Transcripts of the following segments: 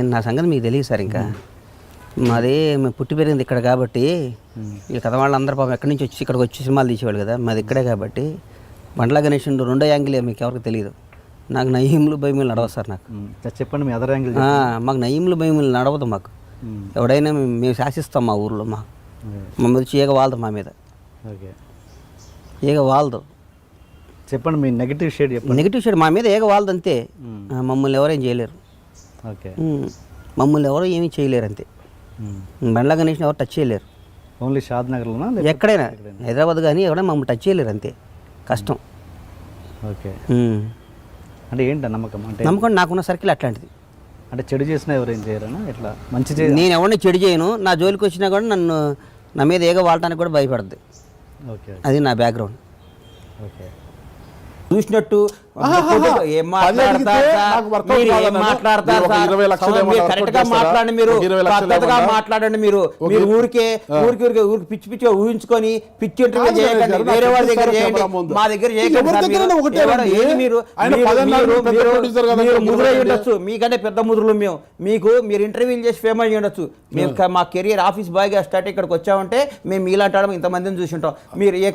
నేను నా సంగతి మీకు తెలియదు సార్ ఇంకా. మాది మేము పుట్టి పెరిగింది ఇక్కడ కాబట్టి ఈ కథ వాళ్ళందరూ పాపం ఎక్కడి నుంచి వచ్చి ఇక్కడికి వచ్చి సినిమాలు తీసేవాళ్ళు కదా మాది ఇక్కడే కాబట్టి బండ్ల గణేష్ ఉండు రెండో యాంగిల్ మీకు ఎవరికి తెలియదు. నాకు నయ్యంలు భయములు నడవదు సార్ నాకు. చెప్పండి మీ అదర్ యాంగిల్ మాకు నయ్యంలు భయములు నడవదు మాకు. ఎవడైనా మేము శాసిస్తాం మా ఊర్లో మా మా మీద వచ్చి ఈగ వాలదు మా మీద. ఓకే. ఈగ వాలదు. చెప్పండి మీ నెగిటివ్ షేడ్ చెప్పండి. నెగిటివ్ షేడ్ మా మీద అంతే. ఆ, మమ్మల్ని ఎవరేం చేయలేరు. మమ్మల్ని ఎవరు ఏమీ చేయలేరు అంతే. బండ్ల గణేష్ని ఎవరు టచ్ చేయలేరు. ఓన్లీ షాద్ నగర్లోనా? ఎక్కడైనా. హైదరాబాద్ కానీ ఎవరైనా మమ్మల్ని టచ్ చేయలేరు అంతే. కష్టం. ఓకే. అంటే ఏంటి నమ్మకం? అంటే నమ్మకం నాకున్న సర్కిల్ అట్లాంటిది. అంటే చెడు చేసినా ఎవరేం చేయరనా? ఇట్లా మంచి నేను ఎవరిని చెడు చేయను. నా జోలికి వచ్చినా కూడా నన్ను నా మీద ఏగ వాడటానికి కూడా భయపడద్దు. ఓకే. అది నా బ్యాక్గ్రౌండ్ ఓకే. చూసినట్టు మాట్లాడండి మీరు. పద్ధతిగా మాట్లాడండి మీరు. మీరు ఊరికే ఊరికి ఊరికి ఊరికి పిచ్చి పిచ్చిగా ఊహించుకొని పిచ్చి ఇంటర్వ్యూ చేయకండి. వేరే వాళ్ళ దగ్గర చేయండి. మా దగ్గర ముదురై. ఉండొచ్చు. మీకంటే పెద్ద ముదురులు మేము. మీకు మీరు ఇంటర్వ్యూలు చేసి ఫేమస్ అయ్యి ఉండొచ్చు. మేము మా కెరియర్ ఆఫీస్ బాయ్గా స్టార్ట్ ఇక్కడికి వచ్చామంటే మేము మీలాంటి వాళ్ళం ఇంతమందిని చూసి ఉంటాం. మీరు ఏ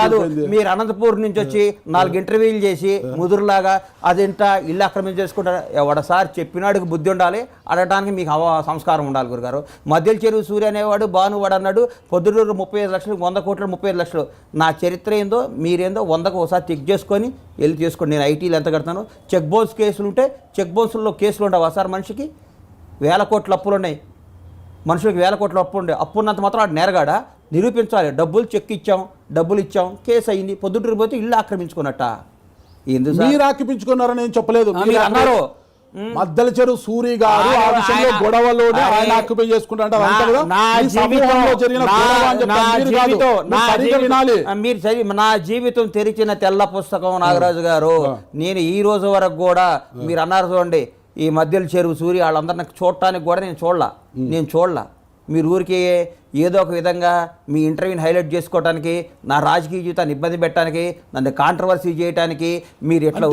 కాదు. మీరు అనంతపూర్ నుంచి వచ్చి నాలుగు ఇంటర్వ్యూలు చేసి ముదురులాగా అదేంట ఇల్లు ఆక్రమణ చేసుకుంటారు ఎవడ సార్ చెప్పినాడికి బుద్ధి ఉండాలి అడగటానికి మీకు హవా సంస్కారం ఉండాలి గురుగారు. మధ్యల చెరువు సూర్య అనేవాడు భానువాడు అన్నాడు పొద్దుటూరు ముప్పై ఐదు లక్షలు వంద కోట్ల ముప్పై ఐదు లక్షలు. నా చరిత్ర ఏందో మీరేందో వందకు ఒకసారి చెక్ చేసుకొని వెళ్ళి చేసుకోండి నేను ఐటీలు ఎంత కడతాను. చెక్ బౌన్స్ కేసులు ఉంటే చెక్ బౌన్స్లో కేసులు ఉండవా సార్ మనిషికి? వేల కోట్ల అప్పులు ఉన్నాయి. మనుషులకు వేల కోట్ల అప్పు ఉండే. అప్పు ఉన్నంత మాత్రం వాడు నేరగాడా? నిరూపించాలి. డబ్బులు చెక్ ఇచ్చాం డబ్బులు ఇచ్చాం కేసు అయింది పొద్దుటూరు పోతే ఇల్లు ఆక్రమించుకున్నట్ట. ఎందుకు? మీరు ఆక్రమించుకున్నారని నేను చెప్పలేదు. మీరు అన్నారు. మద్దల చెరువు సూరి గారు ఆ విషయంలో ఆయన- గొడవలోనే ఆయన ఆయన- ఆక్యుపై చేసుకుంటారు మీరు జీవితం- నా జీవితం తెరిచిన తెల్ల పుస్తకం నాగరాజు గారు. నేను ఈ రోజు వరకు కూడా మీరు అన్నారు చూడండి ఈ మధ్యలో చెరువు సూర్య వాళ్ళందరిని చూడటానికి కూడా నేను చూడలా. నేను చూడలా. మీరు ఊరికి ఏదో ఒక విధంగా మీ ఇంటర్వ్యూని హైలైట్ చేసుకోవడానికి నా రాజకీయ జీవితాన్ని ఇబ్బంది పెట్టడానికి నన్ను కాంట్రవర్సీ చేయడానికి మీరు ఎట్లా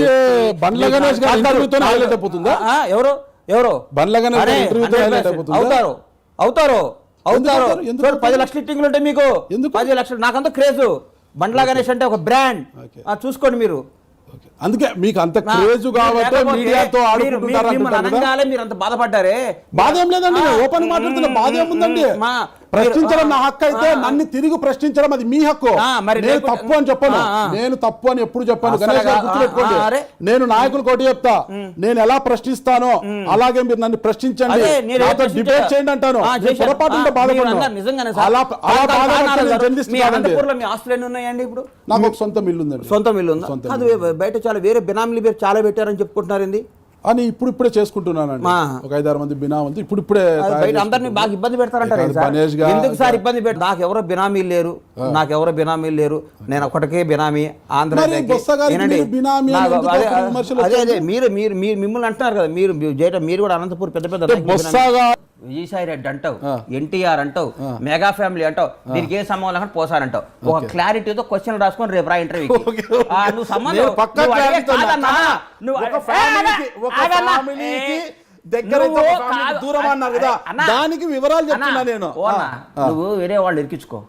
ఎవరు? ఎవరు? బండ్ల గణేష్ గారి అరే, ఇంటర్వ్యూతో 100% highlight అయిపోతుందా? అవుతారు. అవుతారు. అవుతారు. చూడు, పది లక్షల ఇట్టింగ్లు ఉంటాయి మీకు? పది లక్షలు. నాకంత క్రేజ్. బండ్లా గణేష్ అంటే ఒక బ్రాండ్. చూసుకోండి మీరు. అందుకే మీకు అంత క్రేజ్ కాబట్టి మీడియాతో ఆడుకుంటుంటారు మీరు- అంత బాధపడ్డారే. బాధ ఏం లేదండి ఓపెన్ మాట్లాడుతున్నా బాధ ఏముందండి ప్రశ్నించడం నా హక్కు అయితే నన్ను తిరిగి ప్రశ్నించడం అది మీ హక్కు. నేను తప్పు అని చెప్పను. నేను తప్పు అని ఎప్పుడు చెప్పాను. గణేష్ గారు గుర్తుపెట్టుకోండి. నేను నాయకులు కోటి చెప్తా. నేను ఎలా ప్రశ్నిస్తానో అలాగే మీరు నన్ను ప్రశ్నించండి. నాతో. డిబేట్ చేయండి అంటాను. పొరపాటు ఉంటే ఇప్పుడు? నాకు సొంత మిల్లు ఉందండి సొంత ఇల్లు ఉందా బయట చాలా వేరే బినామీలు చాలా పెట్టారని చెప్పుకుంటున్నారు అని ఇప్పుడు ఇప్పుడే చేసుకుంటున్నానండి. ఒక ఐదారు మంది బినామంది ఇప్పుడు ఇప్పుడే అందరినీ బాగా ఇబ్బంది పెడతారంటారు ఎందుకు సార్ ఇబ్బంది పెడతారు నాకు ఎవరో బినామీలు లేరు నాకు ఎవరో బినామీలు లేరు నేను ఒకటికే బినామీ ఆంధ్ర బినామీ అదే అదే? మీరు మీరు మీరు మిమ్మల్ని అంటున్నారు కదా మీరు మీరు కూడా అనంతపూర్ పెద్ద పెద్ద బినామీ. విజయసాయి రెడ్డి అంటావు ఎన్టీఆర్ అంటావు మెగా ఫ్యామిలీ అంటావు దీనికి ఏ సంబంధం లేకుండా పోసారంటావు. ఒక క్లారిటీతో క్వశ్చన్ రాసుకొని రేపు రా ఇంటర్వ్యూ నువ్వు సంబంధం. దూరం అన్నారు కదా దానికి వివరాలు చెప్తున్నా నేను. నువ్వు వేరే వాళ్ళు ఇరికించుకో.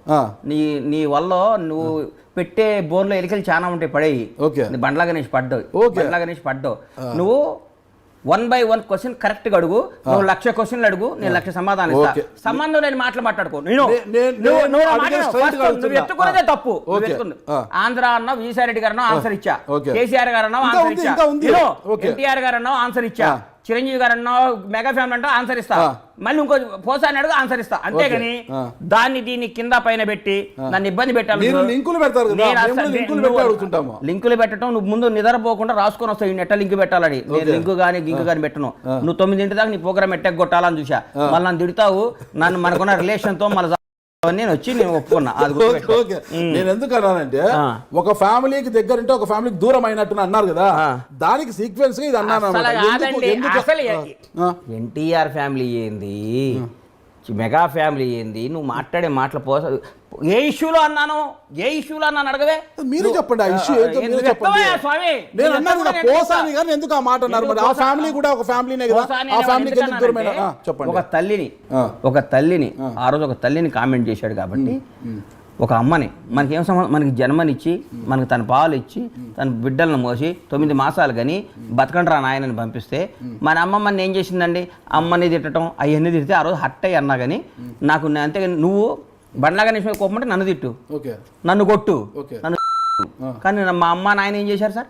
నీ నీ వల్ల నువ్వు పెట్టే బోర్లో ఎలికలు చాలా ఉంటాయి. నీ బండ్ల గణేష్ పడ్డావు. బండ్ల గణేష్ పడ్డావు. నువ్వు వన్ బై వన్ క్వశ్చన్ కరెక్ట్గా అడుగు. నువ్వు లక్ష క్వశ్చన్లు అడుగు నేను లక్ష సమాధానం ఇస్తా. సంబంధం లేని మాటలు మాట్లాడుకో. నేను నువ్వు. ఎత్తుకున్నదే. తప్పు. ఆంధ్ర అన్నావు విజయసాయి రెడ్డి గారు ఆన్సర్ ఇచ్చా. కేసీఆర్ గారు అన్నావు ఆన్సర్ ఇచ్చా. ఎన్టీఆర్ గారు అన్నావు ఆన్సర్ ఇచ్చా. చిరంజీవి గారు అన్నావు మెగా ఫ్యామిలీ అంటావు ఆన్సర్ ఇస్తా. మళ్ళీ ఇంకో పోసాని అడుగు ఆన్సర్ ఇస్తా. అంతేగాని. దాన్ని దీన్ని కింద పైన పెట్టి నన్ను ఇబ్బంది పెట్టాలి. లింకులు పెడతారు లింకులు పెట్టడం నువ్వు ముందు నిద్రపోకుండా రాసుకొని వస్తావు ఈ నెట్ట లింక్ పెట్టాలని. నేను లింకు కానీ గింకు కానీ పెట్టను. నువ్వు తొమ్మిదింటి దాకా నీ ప్రోగ్రామ్ ఎట్టకు కొట్టాలని చూసా మళ్ళీ నన్ను తిడతావు నన్ను మనకున్న రిలేషన్తో మళ్ళీ నేను వచ్చి నేను ఒప్పుకున్నా. అది నేను ఎందుకు అన్నానంటే. ఒక ఫ్యామిలీకి దగ్గర ఉంటే ఒక ఫ్యామిలీకి దూరం అయినట్టు అన్నారు కదా. దానికి సీక్వెన్స్ ఇది అన్నాను. ఎన్టీఆర్ ఫ్యామిలీ ఏంది? మెగా ఫ్యామిలీ ఏంది? నువ్వు మాట్లాడే మాటలు పోస ఏ ఇష్యూలో అన్నాను? ఏ ఇష్యూలో అన్నాను అడగవే? మీరే చెప్పండి ఆ ఇష్యూ స్వామి? నేను అన్నాను చెప్తావా? పోసాని కానీ ఎందుకు ఆ మాట అన్నారు? మరి ఆ ఫ్యామిలీ కూడా ఒక ఫ్యామిలీనే కదా. ఆ ఫ్యామిలీకి ఎందుకు దూరమైన? చెప్పండి. ఒక తల్లిని. ఒక తల్లిని ఆ. రోజు ఒక తల్లిని కామెంట్ చేశాడు కాబట్టి ఒక అమ్మని మనకి సంబంధం? మనకి జన్మనిచ్చి మనకి తన పాలు ఇచ్చి తన బిడ్డలను మోసి తొమ్మిది మాసాలు కానీ బతకండ్రా నాయనని పంపిస్తే మన అమ్మమ్మని ఏం చేసిందండి? అమ్మని తిట్టడం అవన్నీ తిడితే ఆ రోజు హట్ అయ్యి అన్నా కానీ నాకు అంతేగాని నువ్వు బండ్లాగా నిమిషం కోపమంటే నన్ను తిట్టు. ఓకే. నన్ను కొట్టు. నన్ను కానీ మా అమ్మ నాయన ఏం చేశారు సార్?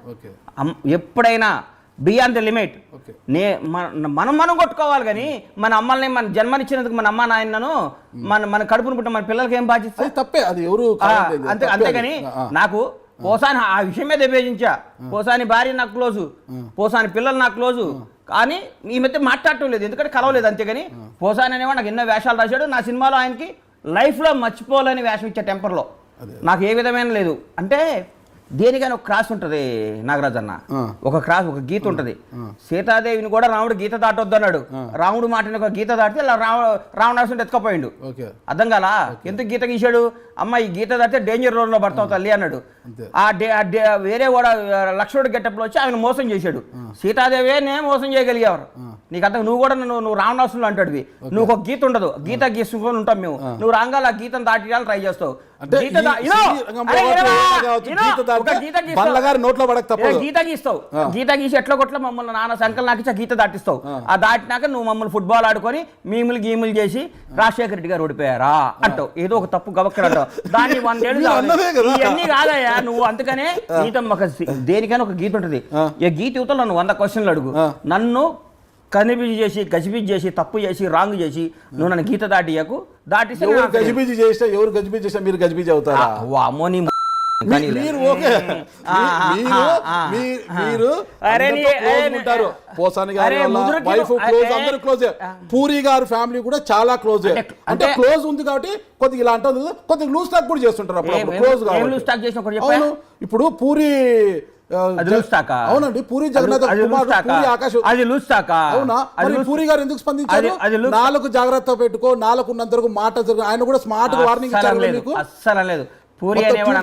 ఎప్పుడైనా బియాండ్ ద లిమిట్. నే మన- మనం కొట్టుకోవాలి కానీ మన అమ్మల్ని మన జన్మనిచ్చినందుకు మన అమ్మ నాయనను మన మన కడుపును పుట్టిన మన పిల్లలకి ఏం బాధ్యత? తప్పే అది ఎవరు అంతే అంతేగాని. నాకు పోసాని ఆ విషయమే విభజించా పోసాని భార్య నాకు క్లోజు. పోసాని పిల్లలు నాకు క్లోజు. కానీ ఈ మధ్య మాట్లాడటం లేదు ఎందుకంటే కలవలేదు అంతేగాని పోసాని అనేవాడు నాకు ఎన్నో వేషాలు రాశాడు. నా సినిమాలో ఆయనకి లైఫ్లో మర్చిపోలేని వేషం ఇచ్చే టెంపర్లో. నాకు ఏ విధమైన లేదు. అంటే దేనికైనా ఒక క్రాస్ ఉంటుంది నాగరాజ్ అన్న. ఒక క్రాస్ ఒక గీత ఉంటుంది. సీతాదేవిని కూడా రాముడు గీత దాటొద్దు అన్నాడు రాముడు మాటని ఒక గీత దాటితే రావణాసుడు ఎత్తుకపోయిండు. అర్థం కాలా? ఎందుకు గీత గీశాడు? అమ్మ ఈ గీత దాటితే డేంజర్ రోడ్లో పడతావు తల్లి అన్నాడు. ఆ వేరే వాడు లక్ష్మణుడు గెటప్లో వచ్చి ఆయన మోసం చేశాడు. సీతాదేవే నే మోసం చేయగలిగేవారు నీకు అంత నువ్వు కూడా నువ్వు నువ్వు రావణాసులు అంటాడువి. నువ్వు ఒక గీత ఉండదు. గీత గీసుకొని ఉంటాం మేము. నువ్వు రాగాల గీతను దాటియాలని ట్రై చేస్తావు. అంటే నోట్లో పడక తప్పదు. గీత గీస్తావు. గీత గీసి ఎట్లా కొట్ల మమ్మల్ని నాన్న సంకల్ నాకు గీత దాటిస్తావు. ఆ. దాటినాక నువ్వు మమ్మల్ని ఫుట్బాల్ ఆడుకొని మీములు గీములు చేసి రాజశేఖర రెడ్డి గారు ఓడిపోయారా? అంటావు. ఏదో ఒక తప్పు గవక్కర అంటావు. దాన్ని వందేళ్ళు. ఇవన్నీ కాదయ్యా నువ్వు అందుకనే గీత ఒక దేనికైనా ఒక గీత ఉంటుంది. ఈ గీత యువతలు నన్ను వంద క్వశ్చన్లు అడుగు. నన్ను కనిపించి చేసి గజిబిజి చేసి తప్పు చేసి రాంగ్ చేసి నువ్వు నన్ను గీత దాటియకు దాటిస్తే ఎవరు గజిబిజి చేసినా ఎవరు గజిబిజి చేసినా మీరు గజిబిజి అవుతారా? ఆ, వామ్మో నీ మీరు ఓకే. మీరు ఉంటారు. పోసాని గారి అరే వల్ల ముదురుకి వైఫ్ నువ్వు- క్లోజ్ అరే, అందరూ క్లోజ్ పూరి గారి ఫ్యామిలీ కూడా చాలా క్లోజ్ అంటే- క్లోజ్ ఉంది కాబట్టి కొద్దిగా ఇలా అంటుంది కొద్దిగా లూజ్ టాక్ కూడా చేస్తుంటారు అప్పుడు క్లోజ్? అవును. ఇప్పుడు పూరి అది? అవునండి పూరి జగన్నాథ్? పూరి ఆకాశ్ అది లూజ్ టాకా? అవునా మరి పూరి గారు ఎందుకు స్పందించారు నాలుగు జాగ్రత్త పెట్టుకో నాలుగు ఉన్నంత వరకు మాట ఆయన కూడా స్మార్ట్ వార్నింగ్ ఇచ్చారు మీకు అస్సలు అనలేదు పూరి.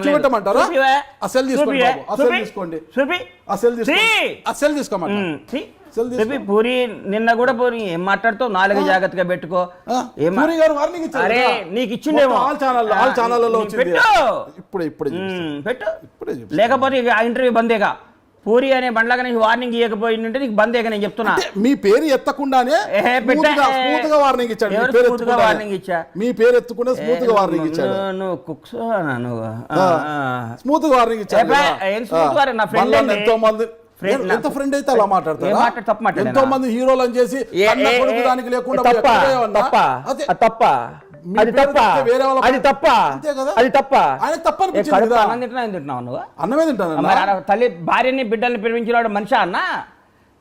చూపెట్టమంటారా? అసలు తీసుకోండి అసలు? తీసుకోండి. అసలు తీసుకో తీ. అసలు తీసుకోమంట ఉమ్, తీ. అసలు తీసుకో. చూపి పూరి నిన్న కూడా పూరి ఏం మాట్లాడుతావు నాలుగు జాగ్రత్తగా పెట్టుకో పూరి గారు వార్నింగ్ ఇచ్చారు అరే కదా? నీకు ఇచ్చిండేమో ఆల్ ఛానల్ ఆల్ ఛానల్లో వచ్చింది పెట్టు. ఇప్పుడే పెట్టు. లేకపోతే ఆ ఇంటర్వ్యూ బందేగా పూరి అనే బండ్లాగా నీకు వార్నింగ్ ఇవ్వకపోయిందంటే నీకు బందేగా నేను చెప్తున్నా మీ పేరు ఎత్తకుండానే ఏహే, స్మూత్ పెట్టా. గా స్మూత్గా వార్నింగ్ ఇచ్చాడు మీ పేరు smooth గా ఎత్తకుండానే. warning ఇచ్చా? మీ పేరు ఎత్తుకుంటే స్మూత్గా వార్నింగ్ ఇచ్చాడు నువ్వు- నువ్వు కుక్స్ నువ్వు. స్మూత్గా వార్నింగ్ ఇచ్చాడు. వార్నింగ్? నా అండి. ఎంతో మంది ఎంత ఫ్రెండ్ అయితే అలా మాట్లాడతారా మాట్లాడు- తప్పు? ఎంతో మంది హీరోలు అని చేసి దానికి లేకుండా తప్ప అదే. తప్ప అది తప్ప అది తప్ప ఆయన తప్ప? అన్నం తింటున్నావు నువ్వు? అన్నమే ఆడ తల్లి భార్యని బిడ్డల్ని ప్రేమించినాడు మనిషి అన్న?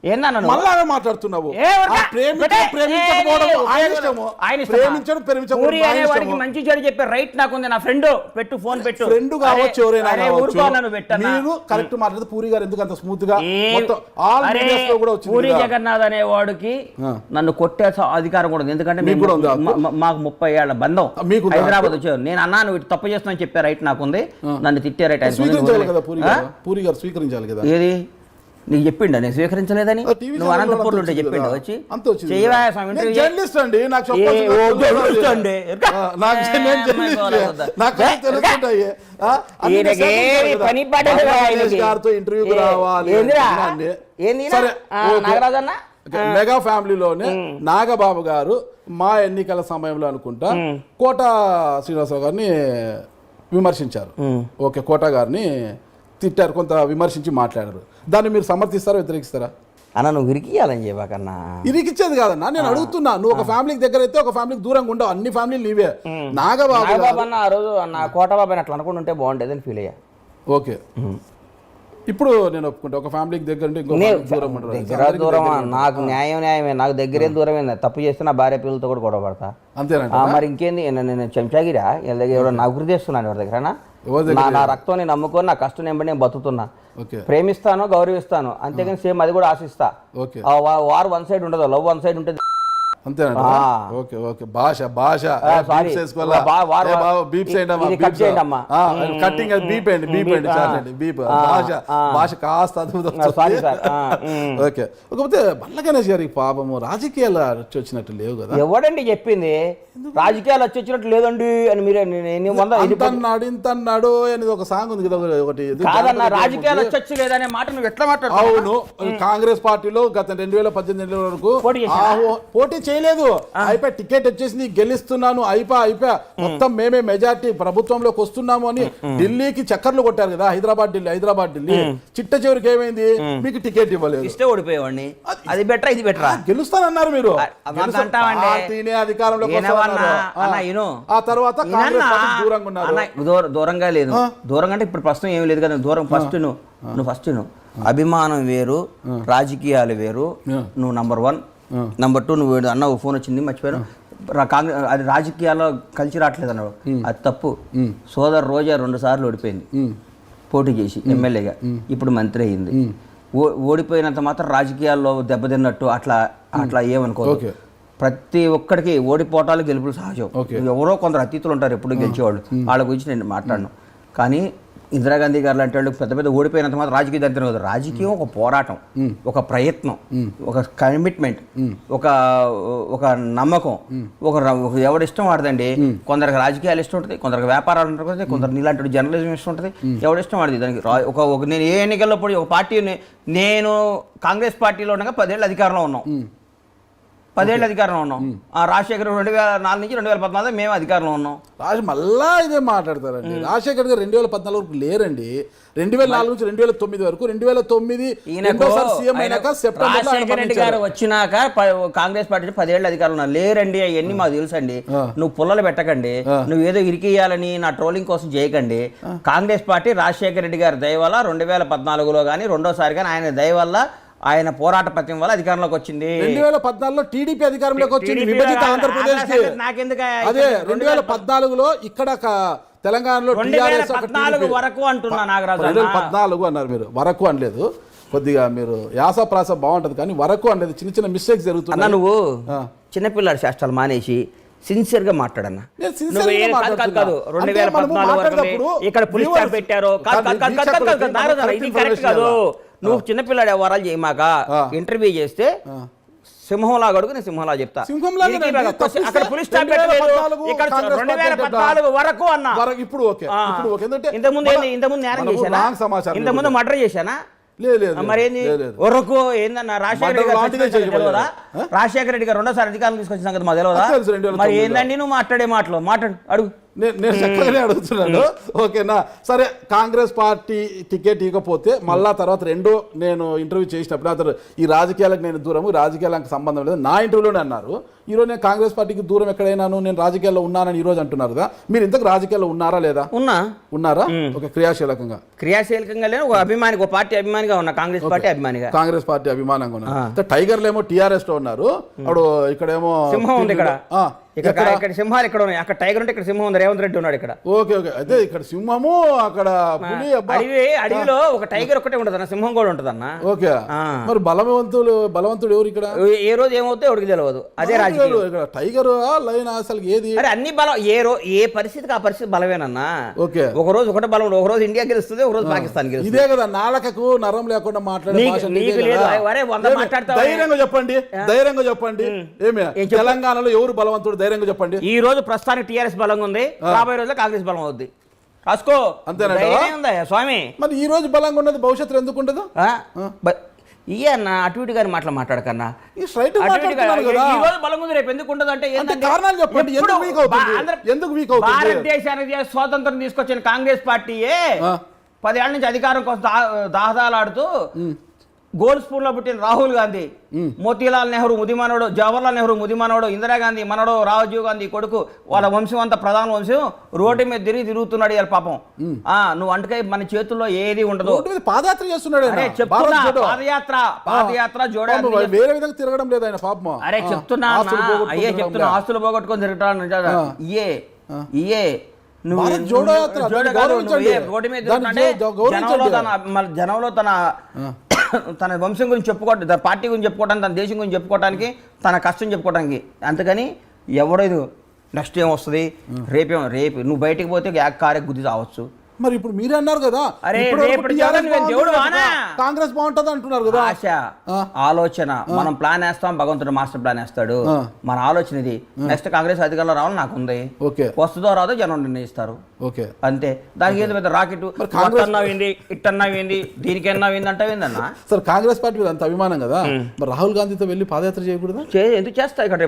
ఏందన్న నువ్వు? మళ్ళా అవే మాట్లాడుతున్నావు మంచి చెడు చెప్పే రైట్ నాకుంది. నా ఫ్రెండ్ పెట్టు ఫోన్ పెట్టు. ఫ్రెండ్ కావచ్చు ఎవరైనా మీరు కరెక్ట్ మాట్లాడితే పూరి గారు ఎందుకు అంత స్మూత్గా పూరి. జగన్నాథ్ అనే వాడికి. నన్ను కొట్టే అధికారం కూడా ఉంది. ఎందుకంటే మీకు ఉందా? మాకు ముప్పై ఏళ్ళ బంధం. ఆ, మీకుందా? హైదరాబాద్ వచ్చావు నేను అన్నా నువ్వు ఇటు తప్పు చేస్తున్నా చెప్పే రైట్ నాకుంది. నన్ను తిట్టే రైట్ ఉంది, స్వీకరించాలి కదా పూరి ఆ? గారు? పూరి గారు స్వీకరించాలి కదా? ఏది? నీకు చెప్పిండా? నేను స్వీకరించలేదని? నువ్వు అనంతపూర్లో ఉంటే చెప్పిండు. వచ్చి? చేయవా. స్వామి జర్నలిస్ట్ అండి నాకు. పని. గారితో ఇంటర్వ్యూకి రావాలి. నాగరాజన్న? మెగా ఫ్యామిలీలోనే నాగబాబు గారు మా ఎన్నికల సమయంలో అనుకుంటా కోట శ్రీనివాసరావు గారిని విమర్శించారు. ఓకే కోట గారిని తిట్టారు కొంత విమర్శించి మాట్లాడారు. దాన్ని మీరు సమర్థిస్తారా వ్యతిరేకిస్తారా? అన్న నువ్వు విరికియాలని చెప్పకన్నా ఇరికిచ్చేది కాదన్నా నేను అడుగుతున్నా నువ్వు ఒక ఫ్యామిలీకి దగ్గర అయితే ఒక ఫ్యామిలీకి దూరంగా ఉండవు అన్ని ఫ్యామిలీలు నీవే. నాగబాబు అన్న ఆ రోజు నా కోటబాబు అని అట్లా అనుకుంటుంటే బాగుండేది అని ఫీల్ అయ్యా. ఓకే. ఇప్పుడు నేను ఒప్పుకుంటా ఒక ఫ్యామిలీకి దగ్గర ఉంటే ఇంకో నేను ఫ్యామిలీకి దూరం ఉండరు. దగ్గర అందరికీ దూరం దగ్గర. నాకు న్యాయం న్యాయమే నాకు దగ్గరేం దూరమే తప్పు చేస్తే నా భార్య పిల్లలతో కూడా గొడవ పడతా. అంతేనంట ఆ, మరి ఇంకేంది? నేను నేను చెంచాగిరా వీళ్ళ దగ్గర ఎవరో నాకు గురి చేస్తున్నాను ఎవరి దగ్గర ఎవరి దగ్గర నా నా రక్తం నేను నమ్ముకొని నా కష్టం నేను నేను బతుకుతున్నా. ప్రేమిస్తాను గౌరవిస్తాను అంతేగాని సేమ్ అది కూడా ఆశిస్తా. వార్ వన్ సైడ్ ఉండదు లవ్ వన్ సైడ్ ఉంటుంది. అంతేనండి ఆ. Okay okay. భాష భాష. బీప్ అమ్మా. కట్టింగ్ అది బీప్ అండి బీప్ అండి. చాలండి బీప్ భాష. భాష కాస్త అద్భుతం. ఓకే. కాకపోతే బండ్ల గణేష్ గారికి పాపము రాజకీయాలు వచ్చి వచ్చినట్టు లేవు కదా? ఎవడండి చెప్పింది? రాజకీయాలు వచ్చి వచ్చినట్టు లేదండి అని మీరే అన్నాడు ఇంత అన్నాడు అనేది ఒక సాంగ్ ఉంది కదా ఒకటి. కాదన్న రాజకీయాలు ఉంది. వచ్చి లేదనే మాట నువ్వు ఎట్లా మాట్లాడుతున్నావు? అవును. కాంగ్రెస్ పార్టీలో గత రెండు వేల పద్దెనిమిది వరకు పోటీ చేయలేదు. అయిపోయి టికెట్ వచ్చేసింది గెలుస్తున్నాను అయిపోయి అయిపోయా మొత్తం మేమే మెజార్టీ ప్రభుత్వంలోకి వస్తున్నాము అని ఢిల్లీకి చక్కర్లు కొట్టారు కదా హైదరాబాద్ ఢిల్లీ హైదరాబాద్ ఢిల్లీ. చిట్ట చివరికి ఏమైంది? మీకు టికెట్ ఇవ్వలేదు. ఇస్తే ఓడిపోయేవాడిని. అది బెటరా ఇది బెటరా? గెలుస్తానన్నారు మీరు. అ- అంత గెలుస్తా- అంటావండి. పార్టీనే అధికారంలోకి ఈయనవన్నా, వస్తామన్నారు. ఆ. తర్వాత దూరంగా ఉన్నారు. దూరంగా లేదు. దూరంగా అంటే ఇప్పుడు ప్రశ్న ఏమి లేదు కదా దూరం ఫస్ట్ నువ్వు. నువ్వు ఫస్ట్ నువ్వు. అభిమానం వేరు రాజకీయాలు వేరు. నువ్వు నంబర్ వన్ నంబర్ టూ నువ్వు అన్న ఫోన్ వచ్చింది మర్చిపోయాను. కాంగ్రెస్ అది రాజకీయాల్లో కలిసి రావట్లేదు అన్నాడు. అది తప్పు. సోదరు రోజా రెండు సార్లు ఓడిపోయింది. పోటీ చేసి ఎమ్మెల్యేగా. ఇప్పుడు మంత్రి అయింది. ఓ- ఓడిపోయినంత మాత్రం రాజకీయాల్లో దెబ్బతిన్నట్టు అట్లా అట్లా ఏమనుకోదు. ఓకే. ప్రతి ఒక్కడికి ఓడిపోవటాలు గెలుపులు సహజం. ఎవరో కొందరు అతీతులు ఉంటారు ఎప్పుడు గెలిచేవాళ్ళు. వాళ్ళ గురించి నేను మాట్లాడను. కానీ ఇందిరాగాంధీ గారు లాంటి వాళ్ళు పెద్ద పెద్ద ఓడిపోయినంత మాత్రం రాజకీయ దరిద్రం కాదు. రాజకీయం ఒక పోరాటం ఒక ప్రయత్నం ఒక కమిట్మెంట్ ఒక ఒక నమ్మకం. ఒక ఎవడిష్టం వాడదండి కొందరికి రాజకీయాలు ఇష్టం ఉంటుంది కొందరికి వ్యాపారాలు ఉంటుంది కొందరు నీలాంటి జర్నలిజం ఇష్టం ఉంటుంది ఎవడిష్టం వాడది. దానికి ఒక నేను ఏ ఎన్నికల్లో పోయి ఒక పార్టీ నేను కాంగ్రెస్ పార్టీలో ఉండగా పదేళ్ళు అధికారంలో ఉన్నాం. పదేళ్ళు అధికారంలో ఉన్నాం. ఆ రాజశేఖర్ రెండు వేల నాలుగు నుంచి రెండు వేల పద్నాలుగు మేము అధికారంలో ఉన్నాం. రాజు మళ్ళా ఇదే మాట్లాడతారండి. రాజశేఖర్ గారు రెండు వేల పద్నాలుగు వరకు లేరండి. రెండు వేల నాలుగు నుంచి రెండు వేల తొమ్మిది వరకు. రెండు వేల తొమ్మిది రాజశేఖర రెడ్డి గారు వచ్చినాక కాంగ్రెస్ పార్టీ పదేళ్ళు అధికారంలో లేరండి అవన్నీ మాకు తెలుసండి. నువ్వు పుల్లలు పెట్టకండి. నువ్వు ఏదో ఇరికియాలని నా ట్రోలింగ్ కోసం చేయకండి. కాంగ్రెస్ పార్టీ రాజశేఖర రెడ్డి గారి దయ వల్ల రెండు వేల పద్నాలుగులో కానీ రెండోసారి కానీ ఆయన దయ వల్ల ఆయన పోరాట పత్యం వల్ల అధికారంలోకి వచ్చింది. రెండు వేల పద్నాలుగులో టీడీపీ అధికారంలోకి వచ్చింది. విభజిత ఆంధ్రప్రదేశ్ నాకెందుకు అదే రెండు వేల పద్నాలుగులో ఇక్కడ తెలంగాణలో పద్నాలుగు. వరకు అంటున్నా నాగరాజు రెండు వేల అన్న. పద్నాలుగు అన్నారు మీరు. వరకు అనలేదు. కొద్దిగా మీరు యాస ప్రాస బాగుంటది కానీ వరకు అనలేదు. చిన్న చిన్న మిస్టేక్స్ జరుగుతున్నాయి. నువ్వు. చిన్నపిల్లాడి శాస్త్రాలు మానేసి సిన్సియర్గా మాట్లాడన్నా. కాదు, కాదు. రెండు వేల పద్నాలుగు ఇక్కడ పులిస్ పెట్టారు. కాదు, కాదు, కాదు, కాదు, కాదు, కాదు, వీక్షకులకి కాదు, నారదన్న, correct ఇది కరెక్ట్ information కాదు. ఇవ్వాలి. నువ్వు చిన్నపిల్లాడు వ్యవహారాలు చేయమాక. ఇంటర్వ్యూ చేస్తే సింహంలా అడుగు నేను సింహంలా చెప్తా. సింహంలాగానే దీనికి అండి, అక్కడ తప్పిస్తే అక్కడ పులిస్ స్టాప్ 2014 పెట్టలేదు ఇక్కడ కాంగ్రెస్ రెండు వేల పార్టీ పద్నాలుగు వరకు అన్న. ఇప్పుడు ఓకే. ఆ. ఇప్పుడు ఓకే. ఎందుకంటే ఇంతకుముందు మన- ఏంది? ఇంతకుముందు నేరం మనకు చేశానా? ఇంతకుముందు. మర్డర్ చేశానా? మరేంది. ఒరకు ఏందన్న? రాజశేఖర రెడ్డి. తెలియదా? రాజశేఖర రెడ్డి గారు రెండోసారి అధికారం తీసుకొచ్చిన సంగతి మాకు తెలియదా మరి. ఏందండి నువ్వు మాట్లాడే మాటలు? మాట్లాడు అడుగు. నేను చక్కగానే అడుగుతున్నాను ఓకేనా సరే కాంగ్రెస్ పార్టీ టికెట్ ఇవ్వకపోతే మళ్ళా తర్వాత రెండో నేను ఇంటర్వ్యూ చేసినప్పుడు అతను ఈ రాజకీయాలకు నేను దూరము రాజకీయాలకు సంబంధం లేదు నా ఇంటర్వ్యూలోనే అన్నారు. ఈరోజు నేను కాంగ్రెస్ పార్టీకి దూరం ఎక్కడైనాను నేను రాజకీయాల్లో ఉన్నానని ఈ రోజు అంటున్నారు కదా. మీరు ఇంతకు రాజకీయాల్లో ఉన్నారా లేదా? ఉన్నా. ఉన్నారా? ఒక క్రియాశీలకంగా. క్రియాశీలకంగా లేని ఒక అభిమానికి ఒక పార్టీ అభిమానిగా ఉన్నా కాంగ్రెస్ పార్టీ అభిమానిగా. కాంగ్రెస్ పార్టీ అభిమానంగా అయితే టైగర్లు ఏమో టీఆర్ఎస్లో ఉన్నారు అప్పుడు ఇక్కడేమో సింహం ఉంది ఇక్కడ. ఇక్కడ? ఇక్కడ సింహాలు ఇక్కడ ఉన్నాయి? అక్కడ టైగర్ ఉంటే ఇక్కడ సింహం ఉంది రేవంత్ రెడ్డి ఉన్నాడు ఇక్కడ. Okay okay. అయితే ఇక్కడ సింహము అక్కడ పులి అడవి అడవిలో ఒక టైగర్ ఒకటే అన్న సింహం కూడా ఉంటుంది అన్న ఓకే. మరి బలవంతులు బలవంతుడు ఎవరు ఇక్కడ? ఏ రోజు ఏమవుతే ఎవరికి తెలియదు అదే రాజకీయం. ఇక్కడ టైగర్ లైన్ అసలు ఏది? అరే అన్ని బలం ఏ రో ఏ పరిస్థితికి ఆ పరిస్థితి బలమేనన్నా? ఓకే. ఒక రోజు ఒకటే బలం ఒక రోజు ఇండియా గెలుస్తుంది ఒక రోజు పాకిస్తాన్ గెలుస్తుంది. ఇదే కదా నాలకకు నరం లేకుండా మాట్లాడే? ధైర్యంగా చెప్పండి ధైర్యంగా చెప్పండి. ఏమి? తెలంగాణలో ఎవరు బలవంతుడు ధైర్యంగా చెప్పండి. ఈ రోజు ప్రస్తుతానికి టీఆర్ఎస్ బలంగా ఉంది. రాబోయే రోజుల్లో కాంగ్రెస్ బలం అవుద్ది. రాసుకో. ఉందా స్వామి. మరి ఈ రోజు బలంగా ఉన్నది భవిష్యత్తులో ఎందుకు ఉండదు? ఇయ్య అన్న అటు ఇటు గారి మాటలు మాట్లాడకన్నా. బలం ఉంది రేపు ఎందుకు ఉండదు అంటే ఎందుకు వీక్ భారతదేశానికి స్వాతంత్రం తీసుకొచ్చిన కాంగ్రెస్ పార్టీయే. పదేళ్ళ నుంచి అధికారం కోసం దాహదాలాడుతూ గోల్డ్ స్పూన్లో పుట్టిన రాహుల్ గాంధీ మోతీలాల్ నెహ్రూ ముదిమనోడు జవహర్లాల్ నెహ్రూ ముదిమనోడు ఇందిరాగాంధీ మనోడు రాజీవ్ గాంధీ కొడుకు వాళ్ళ వంశం అంతా ప్రధాన వంశం రోడ్డు మీద తిరిగి తిరుగుతున్నాడు ఇవాళ పాపం. ఆ నువ్వు అంటకాయ మన చేతుల్లో ఏది ఉండదు. పాదయాత్ర చేస్తున్నాడు చెప్తున్నా. పాదయాత్ర పాదయాత్ర వేరే విధంగా తిరగడం లేదు ఆయన పాపం. అరే చెప్తున్నా అయ్యే చెప్తున్నా. ఆస్తులు పోగొట్టుకొని తిరుగుతాను ఇయే ఇయే. జనంలో తన తన వంశం గురించి చెప్పుకోవడం తన పార్టీ గురించి చెప్పుకోవడానికి తన దేశం గురించి చెప్పుకోవడానికి తన కష్టం చెప్పుకోవడానికి అంతకని ఎవడో నెక్స్ట్ ఏం వస్తుంది? రేపేం రేపు నువ్వు బయటికి పోతే యాక్ కారే గుద్ది రావచ్చు మరి ఇప్పుడు మీరే అన్నారు కదా? కాంగ్రెస్ బాగుంటది అంటున్నారు కదా. ఆశ. ఆలోచన. మనం ప్లాన్ వేస్తాం భగవంతుడు మాస్టర్ ప్లాన్ వేస్తాడు. మన ఆలోచన ఇది. నెక్స్ట్ కాంగ్రెస్ అధికారంలో రావాలని నాకు ఉంది. ఓకే. వస్తుందో రాదో జనం నిర్ణయిస్తారు. ఓకే. అంతే. దానికి ఏదో పెద్ద రాకెట్ అన్నావింది ఇట్టన్నావింది దీనికి అన్నావింది అంటావిందన్నా సార్ కాంగ్రెస్ పార్టీ అంత అభిమానం కదా. మరి రాహుల్ గాంధీతో వెళ్ళి పాదయాత్ర చేయకూడదా? ఎందుకు చేస్తా ఇక్కడ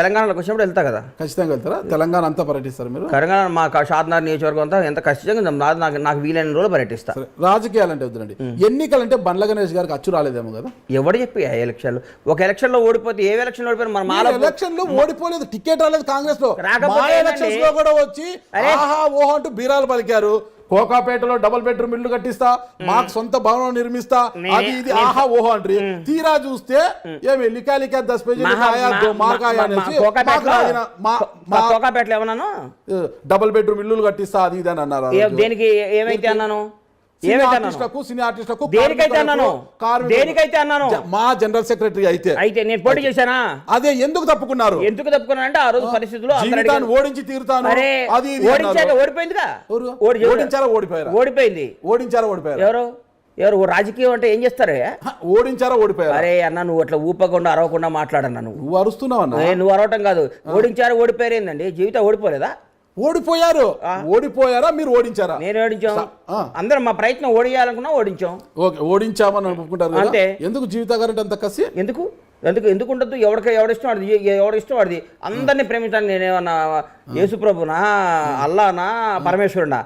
తెలంగాణలోకి వచ్చినప్పుడు వెళ్తా కదా. ఖచ్చితంగా వెళ్తారా? తెలంగాణ అంతా పర్యటిస్తారు మీరు? తెలంగాణ మా షాద్నగర్ నియోజకవర్గం అంతా ఎంత ఖచ్చితంగా నాది నాకు నాకు వీలైన రోజులు పర్యటిస్తా. రాజకీయాలంటే వద్దురండి ఎన్నికలంటే బండ్ల గణేష్ గారికి అచ్చు రాలేదేమో కదా? ఎవడు చెప్పి ఆ ఎలక్షన్లు? ఒక ఎలక్షన్లో ఓడిపోతే ఏ ఎలక్షన్లో ఓడిపోయినా మన మాల ఎలక్షన్లో ఓడిపోలేదు టికెట్ రాలేదు కాంగ్రెస్లో రాకపోతే? ఎలక్షన్స్లో కూడా వచ్చి. ఆహా ఓహో అంటూ బీరాలు పలికారు. కోకాపేటలో డబుల్ బెడ్రూమ్ ఇల్లు కట్టిస్తా మాకు సొంత భవనం నిర్మిస్తా అది ఇది ఆహా ఓహో అంటారు తీరా చూస్తే ఏమి లికా లికా దస్ పేజీలు మహా- కాయా మా- దో మార్ కాయా మా- అనేసి మా మాకు కోకాపేటలో ఏమన్నాను? డబుల్ బెడ్రూమ్ ఇల్లులు కట్టిస్తా అది ఇది అని అన్నారు. దేనికి ఏమైతే అన్నాను? ఆర్టిస్టులకు సినీ ఆర్టిస్టులకు దేనికైతే కార్మికులకు, అన్నాను? దేనికైతే మా జనరల్ సెక్రటరీ అయితే. అయితే నేను పోటీ చేశానా? అదే ఎందుకు తప్పుకున్నారు? ఎందుకు తప్పుకున్నానంటే ఆ రోజు పరిస్థితుల్లో. ఓడించి తీరుతాను. అది ఓడించాక. ఓడిపోయిందిగా? ఓడించారా ఓడిపోయారా? ఓడిపోయింది. ఓడించారా ఓడిపోయారా? ఎవరు? ఎవరు? రాజకీయం అంటే ఏం చేస్తారు? ఓడించారా ఓడిపోయారా? అరే అన్న నువ్వు అట్లా ఊపకుండా అరవకుండా మాట్లాడన్నా నువ్వు. నువ్వు అరుస్తున్నావు అన్న? నువ్వు అరవటం కాదు. ఓడించారు ఓడిపోయారు ఏందండి? జీవితం ఓడిపోలేదా? ఓడిపోయారు. ఓడిపోయారా? మీరు ఓడించారా? నేను ఓడించాం. అందరం మా ప్రయత్నం ఓడియాలనుకున్నా ఓడించాం. ఓకే ఓడించామని కదా? అంతే. ఎందుకు జీవిత గారంటే అంత కసి? ఎందుకు? ఎందుకు ఎందుకు ఉండదు ఎవరికి ఎవడిష్టం వాడిది? ఎవడిష్టం వాడిది? అందరినీ ప్రేమించాలి నేనేమన్నా యేసుప్రభునా అల్లానా పరమేశ్వరునా